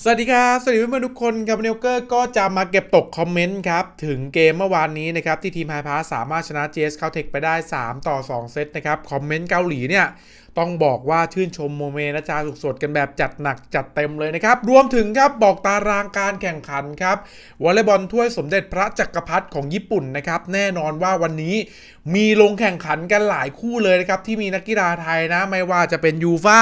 สวัสดีครับ สวัสดีเพื่อนๆทุกคนครับเนลเกอร์ก็จะมาเก็บตกคอมเมนต์ครับ ถึงเกมเมื่อวานนี้นะครับ ที่ทีมไฮพาสสามารถชนะ JS เข้าเทคไปได้ 3 ต่อ 2 เซตนะครับ คอมเมนต์เกาหลีเนี่ย ต้องบอกว่าชื่นชมโมเมนะจาสุกสดกันแบบจัดหนักจัดเต็มเลยนะครับ รวมถึงครับบอกตารางการแข่งขันครับวอลเลย์บอลถ้วยสมเด็จพระจักรพรรดิของญี่ปุ่นนะครับ แน่นอนว่าวันนี้มีลงแข่งขันกันหลายคู่เลยนะครับ ที่มีนักกีฬาไทยนะ ไม่ว่าจะเป็นยูฟ่า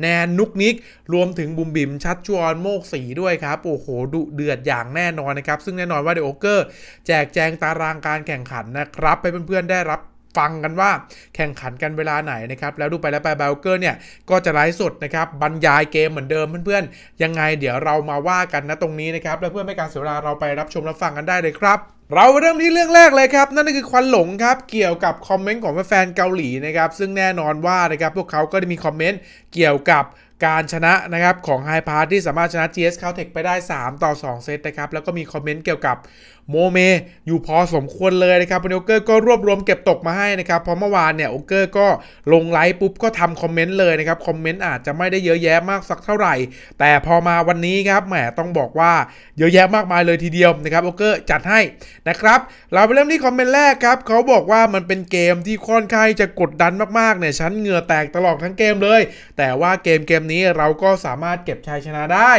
แนนนุกนิก รวมถึงบุมบิมชัดชวนโมกสีด้วยครับ โอ้โหดุเดือดอย่างแน่นอนนะครับ ซึ่งแน่นอนว่าเดโอเกอร์ แจกแจงตารางการแข่งขันนะครับให้เพื่อนๆได้รับ ฟังกันว่าแข่งขันกันเวลาไหนนะครับ แล้วดูไปแล้วไปเบลเกอร์เนี่ย ก็จะไลฟ์สดนะครับบรรยายเกมเหมือนเดิมเพื่อนๆ ยังไงเดี๋ยวเรามาว่ากันนะตรงนี้นะครับ แล้วเพื่อไม่การเสียเวลาเราไปรับชมรับฟังกันได้เลยครับเราเริ่มที่เรื่องแรกเลยครับ นั่นก็คือควันหลงครับเกี่ยวกับคอมเมนต์ของแฟนเกาหลีนะครับซึ่งแน่นอนว่านะครับพวกเขาก็ได้มีคอมเมนต์เกี่ยวกับ การชนะนะครับของไฮพาร์ที่สามารถชนะ GS เข้าเทคไปได้ 3 ต่อ 2 เซตนะครับ แล้วก็มีคอมเมนต์เกี่ยวกับโมเมอยู่พอสมควรเลยนะครับโอเกอร์ก็รวบรวมเก็บตกมาให้นะครับเพราะเมื่อวานเนี่ยโอเกอร์ก็ลงไลฟ์ปุ๊บก็ทำคอมเมนต์เลยนะครับ คอมเมนต์อาจจะไม่ได้เยอะแยะมากสักเท่าไหร่ แต่พอมาวันนี้ครับแหมต้องบอกว่าเยอะแยะมากมายเลยทีเดียวนะครับโอเกอร์จัดให้นะครับเราไปเริ่มที่คอมเมนต์แรกครับเขาบอกว่ามันเป็นเกมที่ค่อนข้างจะกดดันมากๆเนี่ยฉันเหงื่อแตกตลอดทั้งเกมเลย แต่ว่าเกมเกมนี้เราก็สามารถเก็บชัยชนะได้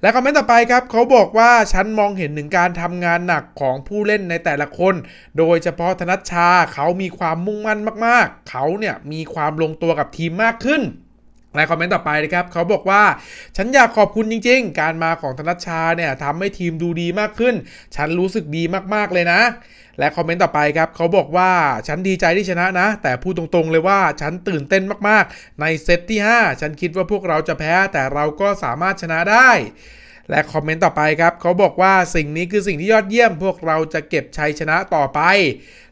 และคอมเมนต์ต่อไปครับเขาบอกว่าฉันมองเห็นถึงการทำงานหนักของผู้เล่นในแต่ละคน โดยเฉพาะธนัชชาเขามีความมุ่งมั่นมาก ๆ เขาเนี่ยมีความลงตัวกับทีมมากขึ้น และคอมเมนต์ต่อไปนะครับเขาบอกว่า ฉันอยากขอบคุณจริง ๆ การมาของธนัชชาเนี่ยทำให้ทีมดูดีมากขึ้น ฉันรู้สึกดีมากๆเลยนะ และคอมเมนต์ต่อไปครับเขาบอกว่าฉันดีใจที่ชนะนะ แต่พูดตรงๆเลยว่าฉันตื่นเต้นมากๆ ในเซตที่ 5 ฉันคิดว่าพวกเราจะแพ้แต่เราก็สามารถชนะได้ และคอมเมนต์ต่อไปครับเขาบอกว่าสิ่งนี้คือสิ่งที่ยอดเยี่ยม พวกเราจะเก็บชัยชนะต่อไป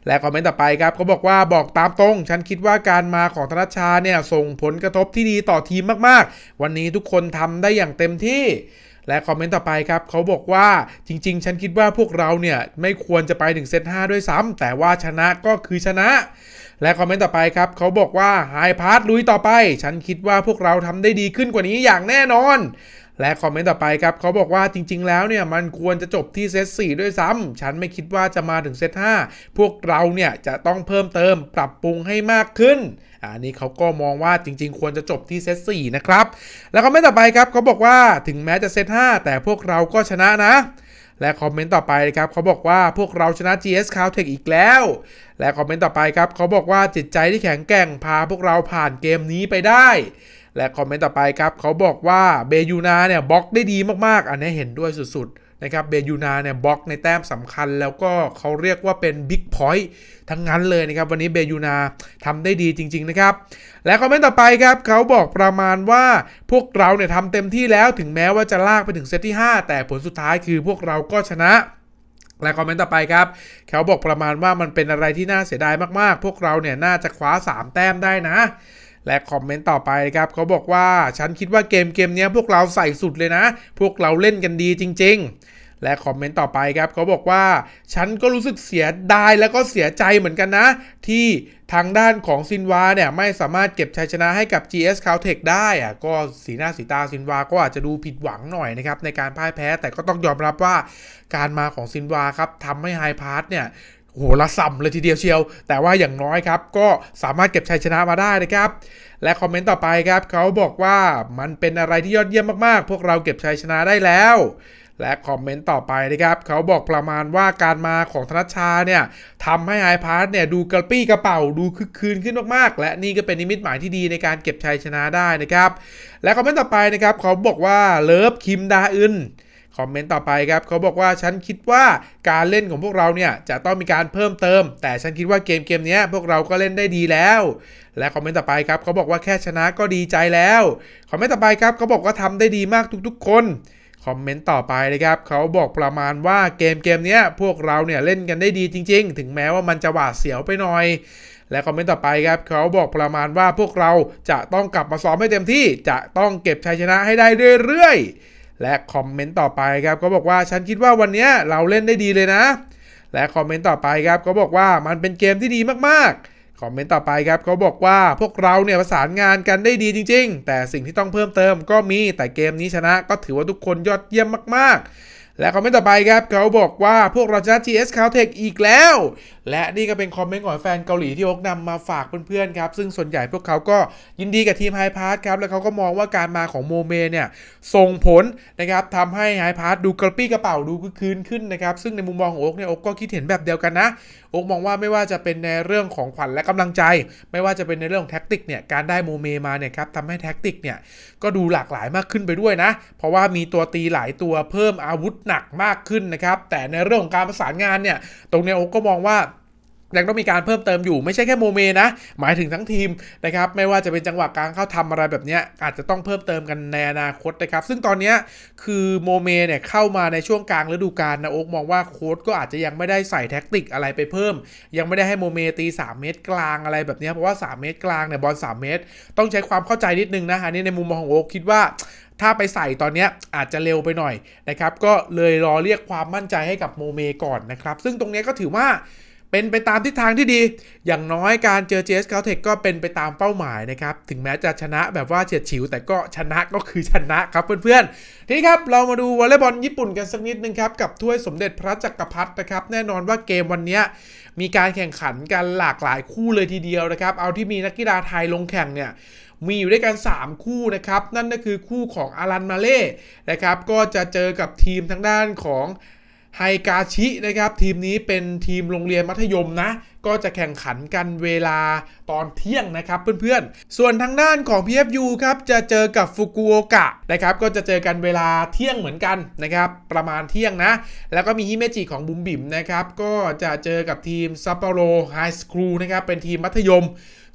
และคอมเมนต์ต่อไปครับเขาบอกว่าบอกตามตรง ฉันคิดว่าการมาของธนชาเนี่ยส่งผลกระทบที่ดีต่อทีมมากๆ วันนี้ทุกคนทำได้อย่างเต็มที่และคอมเมนต์ต่อไปครับเขาบอกว่าจริง ๆ ฉันคิดว่าพวกเราเนี่ยไม่ควรจะไปถึงเซต5ด้วยซ้ำแต่ว่าชนะก็คือชนะ และคอมเมนต์ต่อไปครับเขาบอกว่าไฮพาร์ทลุยต่อไป ฉันคิดว่าพวกเราทำได้ดีขึ้นกว่านี้อย่างแน่นอน และคอมเมนต์ต่อไปครับเขาบอกว่าจริง ๆ แล้วเนี่ยมันควรจะจบที่เซต4ด้วยซ้ำฉันไม่คิดว่าจะมาถึงเซต5พวกเราเนี่ยจะต้องเพิ่มเติมปรับปรุงให้มากขึ้นอันนี้เขาก็มองว่าจริง ๆ ควรจะจบที่เซต4นะครับ แล้วคอมเมนต์ต่อไปครับเขาบอกว่าถึงแม้จะเซต5แต่พวกเราก็ชนะนะและคอมเมนต์ต่อไปครับเขาบอกว่าพวกเราชนะ GS c o u n t e c h อีกแล้ว และคอมเมนต์ต่อไปครับเขาบอกว่าจิตใจที่แข็งแกร่งพาพวกเราผ่านเกมนี้ไปได้ และคอมเมนต์ต่อไปครับเขาบอกว่าเบยูนาเนี่ยบล็อกได้ดีมากๆ อันนี้เห็นด้วยสุดๆนะครับเบยูนาเนี่ยบล็อกในแต้มสำคัญ แล้วก็เขาเรียกว่าเป็นบิ๊กพอยต์ทั้งนั้นเลยนะครับวันนี้เบยูนาทำได้ดีจริง ๆ นะครับ และคอมเมนต์ต่อไปครับเขาบอกประมาณว่าพวกเราเนี่ยทำเต็มที่แล้วถึงแม้ว่าจะลากไปถึงเซตที่ 5 แต่ผลสุดท้ายคือพวกเราก็ชนะและคอมเมนต์ต่อไปครับ เขาบอกประมาณว่ามันเป็นอะไรที่น่าเสียดายมากๆ พวกเราเนี่ยน่าจะคว้า 3 แต้มได้นะ และคอมเมนต์ต่อไปครับเขาบอกว่าฉันคิดว่าเกมเกมนี้พวกเราใส่สุดเลยนะ พวกเราเล่นกันดีจริง ๆ และคอมเมนต์ต่อไปครับเขาบอกว่า ฉันก็รู้สึกเสียดายแล้วก็เสียใจเหมือนกันนะ ที่ทางด้านของซินวาเนี่ยไม่สามารถเก็บชัยชนะให้กับ GS c o u n t e c h ได้อะก็สีหน้าสีตาซินวาก็อาจจะดูผิดหวังหน่อยนะครับในการพ่ายแพ้แต่ก็ต้องยอมรับว่าการมาของซินวาครับทำให้ไฮพาร์ทเนี่ย โหละส่ำเลยทีเดียวเชียว แต่ว่าอย่างน้อยครับ ก็สามารถเก็บชัยชนะมาได้นะครับ และคอมเมนต์ต่อไปครับ เขาบอกว่ามันเป็นอะไรที่ยอดเยี่ยมมากๆ พวกเราเก็บชัยชนะได้แล้ว และคอมเมนต์ต่อไปนะครับเขาบอกประมาณว่าการมาของธนชชาเนี่ยทำให้ไอพาร์ทเนี่ยดูกระปี้กระเป๋าดูคึกคืนขึ้นมากๆ และนี่ก็เป็นนิมิตหมายที่ดีในการเก็บชัยชนะได้นะครับ และคอมเมนต์ต่อไปนะครับเขาบอกว่าเลิฟคิมดาอึน คอมเมนต์ต่อไปครับเขาบอกว่าฉันคิดว่าการเล่นของพวกเราเนี่ยจะต้องมีการเพิ่มเติม แต่ฉันคิดว่าเกมเกมนี้พวกเราก็เล่นได้ดีแล้ว และคอมเมนต์ต่อไปครับเขาบอกว่าแค่ชนะก็ดีใจแล้วคอมเมนต์ต่อไปครับเขาบอกว่าทำได้ดีมากทุกๆ คนคอมเมนต์ต่อไปนะครับเขาบอกประมาณว่าเกมเกมนี้พวกเราเนี่ยเล่นกันได้ดีจริง ๆ ถึงแม้ว่ามันจะหวาดเสียวไปหน่อย และคอมเมนต์ต่อไปครับเขาบอกประมาณว่าพวกเราจะต้องกลับมาซ้อมให้เต็มที่จะต้องเก็บชัยชนะให้ได้เรื่อยๆ และคอมเมนต์ต่อไปครับเขาบอกว่าฉันคิดว่าวันนี้เราเล่นได้ดีเลยนะ และคอมเมนต์ต่อไปครับเขาบอกว่ามันเป็นเกมที่ดีมากๆ คอมเมนต์ต่อไปครับเขาบอกว่าพวกเราเนี่ยประสานงานกันได้ดีจริง ๆ แต่สิ่งที่ต้องเพิ่มเติมก็มีแต่เกมนี้ชนะก็ถือว่าทุกคนยอดเยี่ยมมาก ๆ และคอมเมนต์ต่อไปครับเขาบอกว่าพวกเราชนะ GS Caltech อีกแล้ว และนี่ก็เป็นคอมเมนต์ของแฟนเกาหลีที่โอ๊กนำมาฝากเพื่อนๆครับ ซึ่งส่วนใหญ่พวกเขาก็ยินดีกับทีมไฮพาร์ครับ แล้วเขาก็มองว่าการมาของโมเมเนี่ยส่งผลนะครับทำให้ไฮพาร์ดูกระปี้กระเป๋าดูคึกคืนขึ้นนะครับ ซึ่งในมุมมองของโอ๊กเนี่ยโอ๊กก็คิดเห็นแบบเดียวกันนะโอ๊กมองว่าไม่ว่าจะเป็นในเรื่องของขวัญและกำลังใจ ไม่ว่าจะเป็นในเรื่องของแท็กติกเนี่ยการได้โมเมมาเนี่ยครับทำให้แท็กติกเนี่ยก็ดูหลากหลายมากขึ้นไปด้วยนะ เพราะว่ามีตัวตีหลายตัวเพิ่มอาวุธหนักมากขึ้นนะครับแต่ในเรื่องของการประสานงานเนี่ยตรงเนี้ยโอ๊กก็มองว่า ยังต้องมีการเพิ่มเติมอยู่ไม่ใช่แค่โมเมนะ หมายถึงทั้งทีมนะครับไม่ว่าจะเป็นจังหวะการเข้าทำอะไรแบบนี้อาจจะต้องเพิ่มเติมกันในอนาคตนะครับ ซึ่งตอนนี้คือโมเมเนี่ยเข้ามาในช่วงกลางฤดูกาลนะโอ๊กมองว่าโค้ดก็อาจจะยังไม่ได้ใส่แท็กติกอะไรไปเพิ่ม ยังไม่ได้ให้โมเมตี 3 เมตรกลางอะไรแบบนี้เพราะว่า 3 เมตรกลางเนี่ยบอล3 เมตร ต้องใช้ความเข้าใจนิดนึงนะอันนี้ในมุมมองของโอ๊กคิดว่าถ้าไปใส่ตอนนี้อาจจะเร็วไปหน่อยนะครับก็เลยรอเรียกความมั่นใจให้กับโมเมก่อนนะครับซึ่งตรงนี้ก็ถือว่า เป็นไปตามทิศทางที่ดี อย่างน้อยการเจอ JS c a l t e c h ก็เป็นไปตามเป้าหมายนะครับ ถึงแม้จะชนะแบบว่าเฉียดฉิว แต่ก็ชนะก็คือชนะครับเพื่อนๆ ทีนี้ครับเรามาดูวอลเลย์บอลญี่ปุ่นกันสักนิดนึงครับ กับถ้วยสมเด็จพระจักรพรรดินะครับ แน่นอนว่าเกมวันนี้มีการแข่งขันกันหลากหลายคู่เลยทีเดียวนะครับ เอาที่มีนักกีฬาไทยลงแข่งเนี่ยมีอยู่ด้วยกัน 3 คู่นะครับ นั่นก็คือคู่ของอารันมาเล่นะครับ ก็จะเจอกับทีมทางด้านของ ไฮกาชินะครับทีมนี้เป็นทีมโรงเรียนมัธยมนะ ก็จะแข่งขันกันเวลาตอนเที่ยงนะครับเพื่อนๆ ส่วนทางด้านของ PFU ครับจะเจอกับฟุกุโอกะนะครับก็จะเจอกันเวลาเที่ยงเหมือนกันนะครับประมาณเที่ยงนะ แล้วก็มีฮิเมจิของบุมบิมนะครับก็จะเจอกับทีมซัปโปโรไฮสคูลนะครับเป็นทีมมัธยม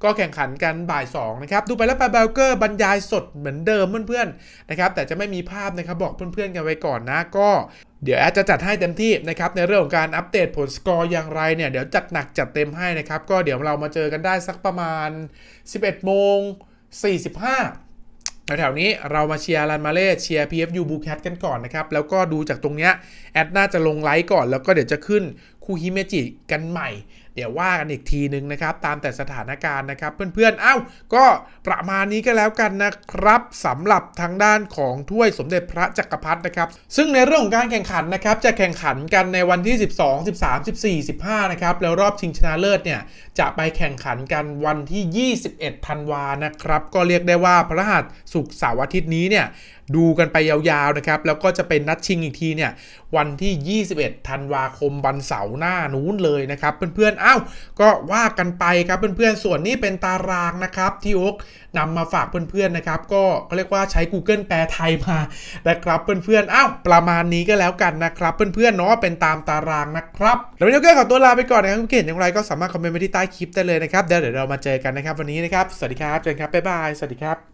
ก็แข่งขันกันบ่าย2นะครับดูไปแล้วไปเบลเกอร์บรรยายสดเหมือนเดิมเพื่อนๆนะครับแต่จะไม่มีภาพนะครับบอกเพื่อนๆกันไว้ก่อนนะก็เดี๋ยวแอดจะจัดให้เต็มที่นะครับในเรื่องของการอัปเดตผลสกอร์อย่างไรเนี่ยเดี๋ยวจัดหนักจัดเต็มให้นะครับก็เดี๋ยวเรามาเจอกันได้สักประมาณ 11โมง45แถวๆนี้เรามาเชียร์รันมาเล่เชียร์ PFU b u c a t กันก่อนนะครับ แล้วก็ดูจากตรงเนี้ยแอดน่าจะลงไลค์ก่อนแล้วก็เดี๋ยวจะขึ้นคูฮิเมจิกันใหม่ เดี๋ยวว่ากันอีกทีนึงนะครับ ตามแต่สถานการณ์นะครับ เพื่อนๆ เอ้า ก็ประมาณนี้ก็แล้วกันนะครับสำหรับทางด้านของถ้วยสมเด็จพระจักรพรรดินะครับ ซึ่งในเรื่องของการแข่งขันนะครับ จะแข่งขันกันในวันที่ 12 13 14 15 นะครับ แล้วรอบชิงชนะเลิศเนี่ย จะไปแข่งขันกันวันที่ 21 ธันวานะครับ ก็เรียกได้ว่าพระหัสศุกเสาร์อาทิตย์นี้เนี่ยดูกันไปยาวๆนะครับ แล้วก็จะเป็นนัดชิงอีกทีเนี่ยวันที่ 21 ธันวาคมวันเสาร์หน้านู้นเลยนะครับเพื่อนๆอ้าวก็ว่ากันไปครับเพื่อนๆส่วนนี้เป็นตารางนะครับที่โอ๊กนำมาฝากเพื่อนๆนะครับก็เขาเรียกว่าใช้ Google แปลไทยมานะครับเพื่อนๆอ้าวประมาณนี้ก็แล้วกันนะครับเพื่อนๆเนาะเป็นตามตารางนะครับแล้ววันนี้ก็ขอตัวลาไปก่อนนะครับคุณเห็นอย่างไรก็สามารถคอมเมนต์ไว้ที่ใต้คลิปได้เลยนะครับเดี๋ยวเดี๋ยวเรามาเจอกันนะครับวันนี้นะครับสวัสดีครับเจอกันครับบ๊ายบายสวัสดีครับ